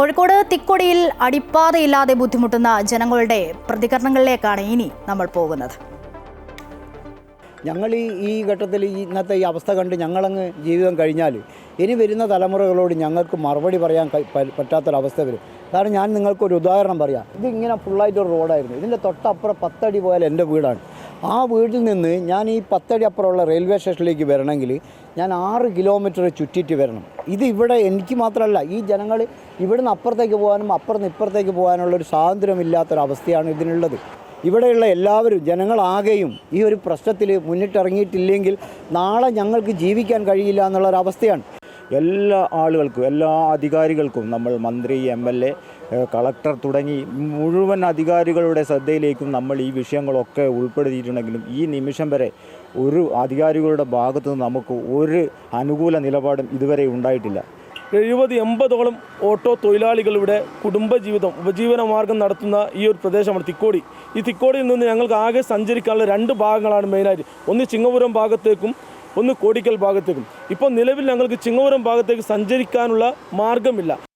കോഴിക്കോട് തിക്കൊടിയിൽ അടിപ്പാതയില്ലാതെ ബുദ്ധിമുട്ടുന്ന ജനങ്ങളുടെ പ്രതികരണങ്ങളിലേക്കാണ് ഇനി നമ്മൾ പോകുന്നത്. ഞങ്ങൾ ഈ ഈ ഘട്ടത്തിൽ ഇന്നത്തെ ഈ അവസ്ഥ കണ്ട് ഞങ്ങളങ്ങ് ജീവിതം കഴിഞ്ഞാൽ ഇനി വരുന്ന തലമുറകളോട് ഞങ്ങൾക്ക് മറുപടി പറയാൻ പറ്റാത്തൊരവസ്ഥ വരും. കാരണം ഞാൻ നിങ്ങൾക്കൊരു ഉദാഹരണം പറയാം. ഇതിങ്ങനെ ഫുള്ളായിട്ടൊരു റോഡായിരുന്നു ഇതിന്റെ തൊട്ടപ്പുറം പത്തടി പോയാൽ എന്റെ വീടാണ്. ആ വീട്ടിൽ നിന്ന് ഞാൻ ഈ പത്തടി അപ്പുറമുള്ള റെയിൽവേ സ്റ്റേഷനിലേക്ക് വരണമെങ്കിൽ ഞാൻ ആറ് കിലോമീറ്റർ ചുറ്റിയിട്ട് വരണം. ഇത് ഇവിടെ എനിക്ക് മാത്രമല്ല ഈ ജനങ്ങൾ ഇവിടുന്ന് അപ്പുറത്തേക്ക് പോകാനും അപ്പുറത്ത് ഇപ്പുറത്തേക്ക് പോകാനുള്ളൊരു സ്വാതന്ത്ര്യമില്ലാത്തൊരവസ്ഥയാണ് ഇതിനുള്ളത്. ഇവിടെയുള്ള എല്ലാവരും ജനങ്ങളാകെയും ഈ ഒരു പ്രശ്നത്തിൽ മുന്നിട്ടിറങ്ങിയിട്ടില്ലെങ്കിൽ നാളെ ഞങ്ങൾക്ക് ജീവിക്കാൻ കഴിയില്ല എന്നുള്ളൊരവസ്ഥയാണ്. എല്ലാ ആളുകൾക്കും എല്ലാ അധികാരികൾക്കും നമ്മൾ മന്ത്രി എം എൽ എ കളക്ടർ തുടങ്ങി മുഴുവൻ അധികാരികളുടെ ശ്രദ്ധയിലേക്കും നമ്മൾ ഈ വിഷയങ്ങളൊക്കെ ഉൾപ്പെടുത്തിയിട്ടുണ്ടെങ്കിലും ഈ നിമിഷം വരെ ഒരു അധികാരികളുടെ ഭാഗത്തു നിന്ന് നമുക്ക് ഒരു അനുകൂല നിലപാടും ഇതുവരെ ഉണ്ടായിട്ടില്ല. എഴുപത് എൺപതോളം ഓട്ടോ തൊഴിലാളികളുടെ കുടുംബജീവിതം ഉപജീവന മാർഗം നടത്തുന്ന ഈ ഒരു പ്രദേശമാണ് തിക്കോടി. ഈ തിക്കോടിയിൽ നിന്ന് ഞങ്ങൾക്ക് ആകെ സഞ്ചരിക്കാനുള്ള രണ്ട് ഭാഗങ്ങളാണ് മെയിനായിട്ട് ഒന്ന് ചിങ്ങപുരം ഭാഗത്തേക്കും ഒന്ന് കോടിക്കൽ ഭാഗത്തേക്കും. ഇപ്പോൾ നിലവിൽ ഞങ്ങൾക്ക് ചിങ്ങപുരം ഭാഗത്തേക്ക് സഞ്ചരിക്കാനുള്ള മാർഗമില്ല